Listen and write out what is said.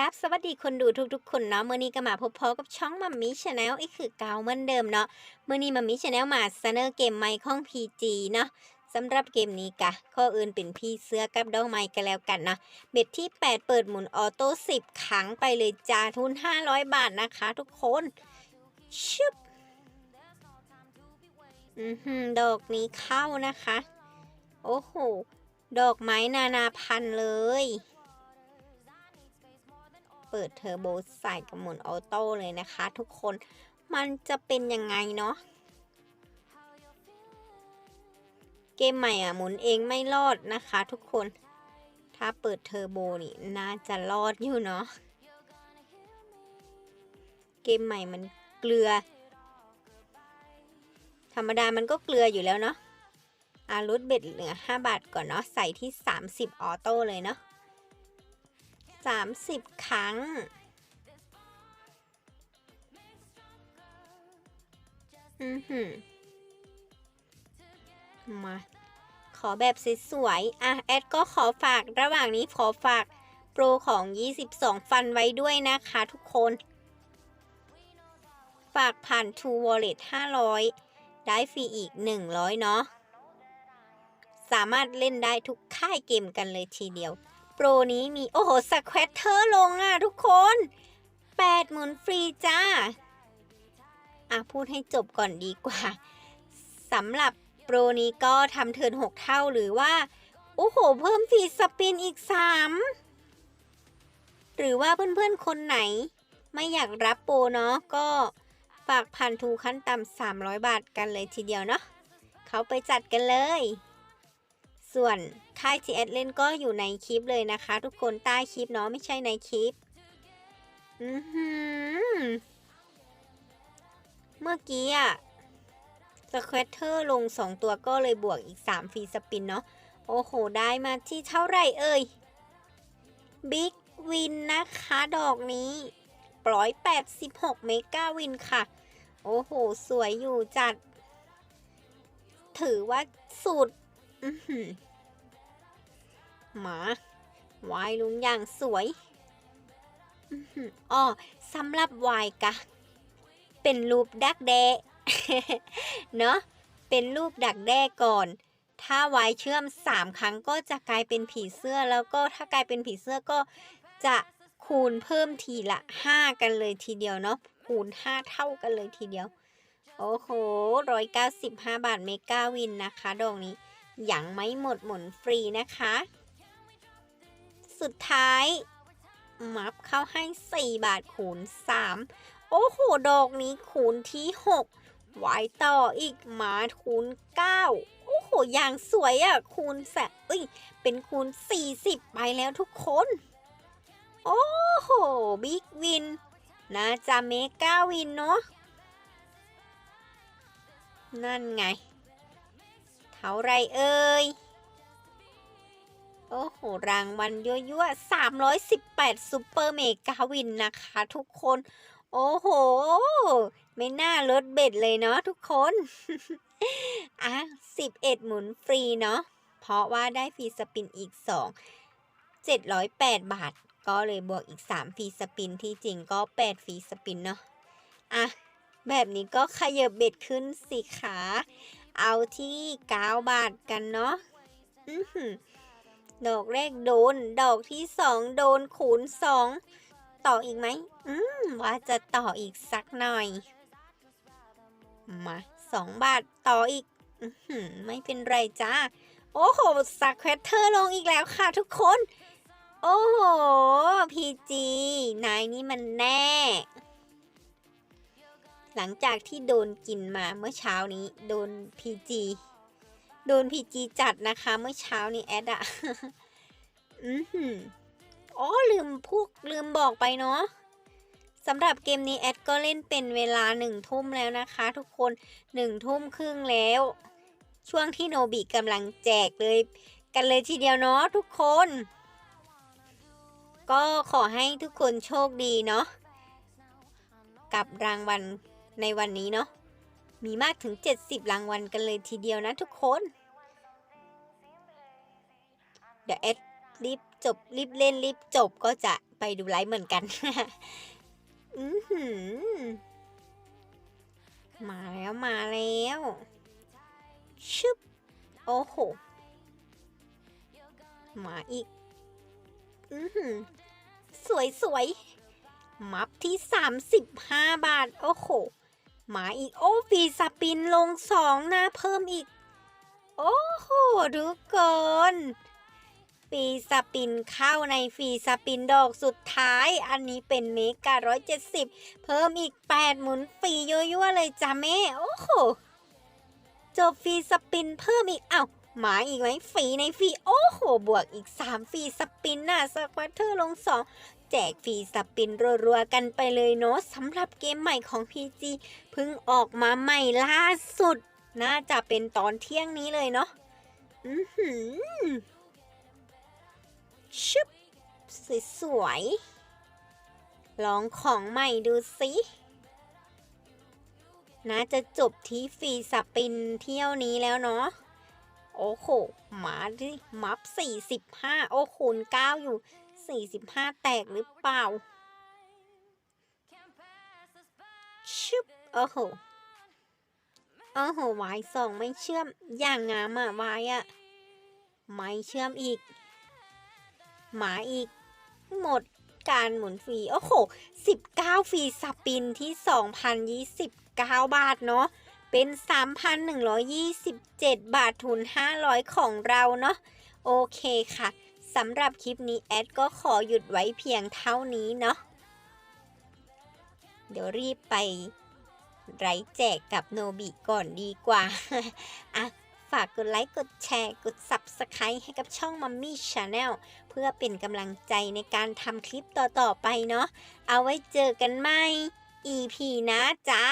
ครับ สวัสดีคนดูทุกๆ คนเนาะเมื่อนี้ก็มาพบพอกับช่องมัมมี่ชาแนลอีกคือเก่าเหมือนเดิมเนาะเมื่อนี้มัมมี่ชาแนลมาเสนอเกมใหม่ของ PG เนาะสำหรับเกมนี้กะข้ออื่นเป็นพี่เสื้อกับดอกไม้กันแล้วกันนะเบ็ดที่ 8 เปิดหมุนออโต้10ครั้งไปเลยจ้าทุน 500 บาทนะคะทุกคนชึบอือหือดอกนี้เข้านะคะ โอ้โหดอกไม้นานาพันธุ์เลย เปิดเทอร์โบใส่กับหมุนออโต้เลยนะคะ ทุกคนมันจะเป็นยังไงเนาะเกมใหม่อะหมุนเองไม่รอดนะคะ ทุกคนถ้าเปิดเทอร์โบนี่น่าจะรอดอยู่เนาะเกมใหม่มันเกลือ ธรรมดามันก็เกลืออยู่แล้วเนาะอารุดเบ็ดเหลือ 5 บาทก่อนเนาะใส่ที่ 30 ออโต้เลยเนาะ 30 ครั้ง อือหือ มา ขอแบบสวยๆ อะ แอดก็ขอฝากระหว่างนี้ขอฝากโปรของ 22 ฟันไว้ด้วยนะคะทุกคน ฝากผ่าน True Wallet 500 ได้ฟรีอีก 100 เนาะ สามารถเล่นได้ทุกค่ายเกมกันเลยทีเดียว ปรนี้มีโอ้โหสแควตเตอร์ลงอะทุกคน 8 หมุนฟรีจ้า อะ พูดให้จบก่อนดีกว่าสำหรับโปรนี้ก็ทำเทิร์น6 เท่าหรือว่า โอ้โห เพิ่มฟรีสปินอีก 3 หรือว่าเพื่อนๆคนไหน ไม่อยากรับโปรเนาะก็ฝากพันทูขั้นต่ำ300 บาทกันเลยทีเดียวเนาะเขาไปจัดกันเลย ส่วนค่าย GS เล่นก็อยู่ในคลิปเลยนะคะ ทุกคนใต้คลิปเนาะไม่ใช่ในคลิป อือหือ เมื่อกี้อะสควตเตอร์ลง 2 ตัวก็เลยบวกอีก 3 ฟรีสปินเนาะ โอ้โห ได้มาที่เท่าไหร่เอ่ย บิ๊กวินนะคะ ดอกนี้ร้อยแปดสิบหกเมกาวินค่ะ โอ้โห สวยอยู่จัด ถือว่าสูตร หมาวายลุงอย่างสวยอ๋อสำหรับวายกะ เป็นรูปดักแด้เนาะเป็นรูปดักแด้ก่อน ถ้าวายเชื่อม3ครั้งก็จะกลายเป็นผีเสื้อแล้วก็ถ้ากลายเป็นผีเสื้อก็จะคูณเพิ่มทีละ5กันเลยทีเดียวเนาะคูณ5เท่ากันเลยทีเดียว โอ้โหร้อยเก้าสิบห้าบาทเมกาวินนะคะดอกนี้ ยังไม่หมดหมุนฟรีนะคะ สุดท้าย มับเข้าให้ 4 บาทคูณ 3 โอ้โห ดอกนี้คูณที่ 6 ไว้ต่ออีกมาคูณ 9 โอ้โห อย่างสวยอะ่ะ คูณแสเอ้ย เป็นคูณ 40 ไปแล้วทุกคน โอ้โห บิ๊กวิน น่าจะเมกาวินเนาะนั่นไง เท่าไรเอ่ย โอ้โห รางวัลยั่วๆ318ซูเปอร์เมกาวินนะคะทุกคน โอ้โห ไม่น่าลดเบ็ดเลยเนาะทุกคน อะ11หมุนฟรีเนาะ เพราะว่าได้ฟรีสปินอีก2 708บาท ก็เลยบวกอีก3ฟรีสปินที่จริงก็8ฟรีสปินเนาะ อะแบบนี้ก็ขยับเบ็ดขึ้นสิขา เอาที่9บาทกันเนาะดอกแรกโดน ดอกที่2โดนคูณ2ต่ออีกไหม อืม ว่าจะต่ออีกสักหน่อย มา2บาทต่ออีกอไม่เป็นไรจ้า โอ้โห สักแควเตอร์ลงอีกแล้วค่ะทุกคน โอ้โห พีจี นายนี่มันแน่ หลังจากที่โดนกินมาเมื่อเช้านี้ โดนพีจีโดนพีจีจัดนะคะ เมื่อเช้านี้แอดอะอือหืออ๋อลืมพวกลืมบอกไปเนาะสำหรับเกมนี้แอดก็เล่นเป็นเวลาหนึ่งทุ่มแล้วนะคะ ทุกคนหนึ่งทุ่มครึ่งแล้ว ช่วงที่โนบิกำลังแจกเลย กันเลยทีเดียวเนาะทุกคน ก็ขอให้ทุกคนโชคดีเนาะกับรางวัล ในวันนี้เนาะมีมากถึง 70 รางวัลกันเลยทีเดียวนะทุกคน เดี๋ยวแอดรีบจบรีบเล่นรีบจบก็จะไปดูไลฟ์เหมือนกัน อืมาแล้วมาแล้ว ชึบ โอ้โห มาอีก อือหือสวยสวย มัฟที่ 35 บาท โอ้โห มาอีกโอ้ฟีสปินลงสองนะเพิ่มอีก โอ้โหทุกคนฟีสปินเข้าในฟีสปินดอกสุดท้าย อันนี้เป็นเมกะ170เจ็ดสิบเพิ่มอีก8หมุนฟียั่วๆเลยจ้าแม่ โอ้โหจบฟีสปินเพิ่มอีกเอ้าหมาอีกไหมฟีในฟีโอ้โห บวกอีก 3 ฟีสปินน่ะสควอเตอร์ลง 2 แจกฟรีสปินรัวๆกันไปเลยเนาะสำหรับเกมใหม่ของ PG เพิ่งออกมาใหม่ล่าสุด น่าจะเป็นตอนเที่ยงนี้เลยเนาะอือหือชึบสวยๆลองของใหม่ดูสิน่าจะจบที่ฟรีสปินเที่ยวนี้แล้วเนาะโอ้โหมาดิมัฟ45 โอ้คูณ9อยู่ 45แตกหรือเปล่าชึบโอ้โหโอ้โหวายสองไม่เชื่อมอย่างงามอะวายอะไม่เชื่อมอีก หมาอีก หมดการหมุนฟรีโอ้โห19ฟรีสปินที่ 2,029 บาทเนาะเป็น 3,127 บาททุน 500 ของเราเนาะโอเคค่ะ สำหรับคลิปนี้แอดก็ขอหยุดไว้เพียงเท่านี้เนาะ เดี๋ยวรีบไปไรแจกกับโนบิก่อนดีกว่า อะ ฝากกดไลค์ กดแชร์ กด Subscribe ให้กับช่องมัมมี่ชาแนลเพื่อเป็นกำลังใจในการทำคลิปต่อ ๆ ไปเนาะ เอาไว้เจอกันใหม่ EP นะจ้า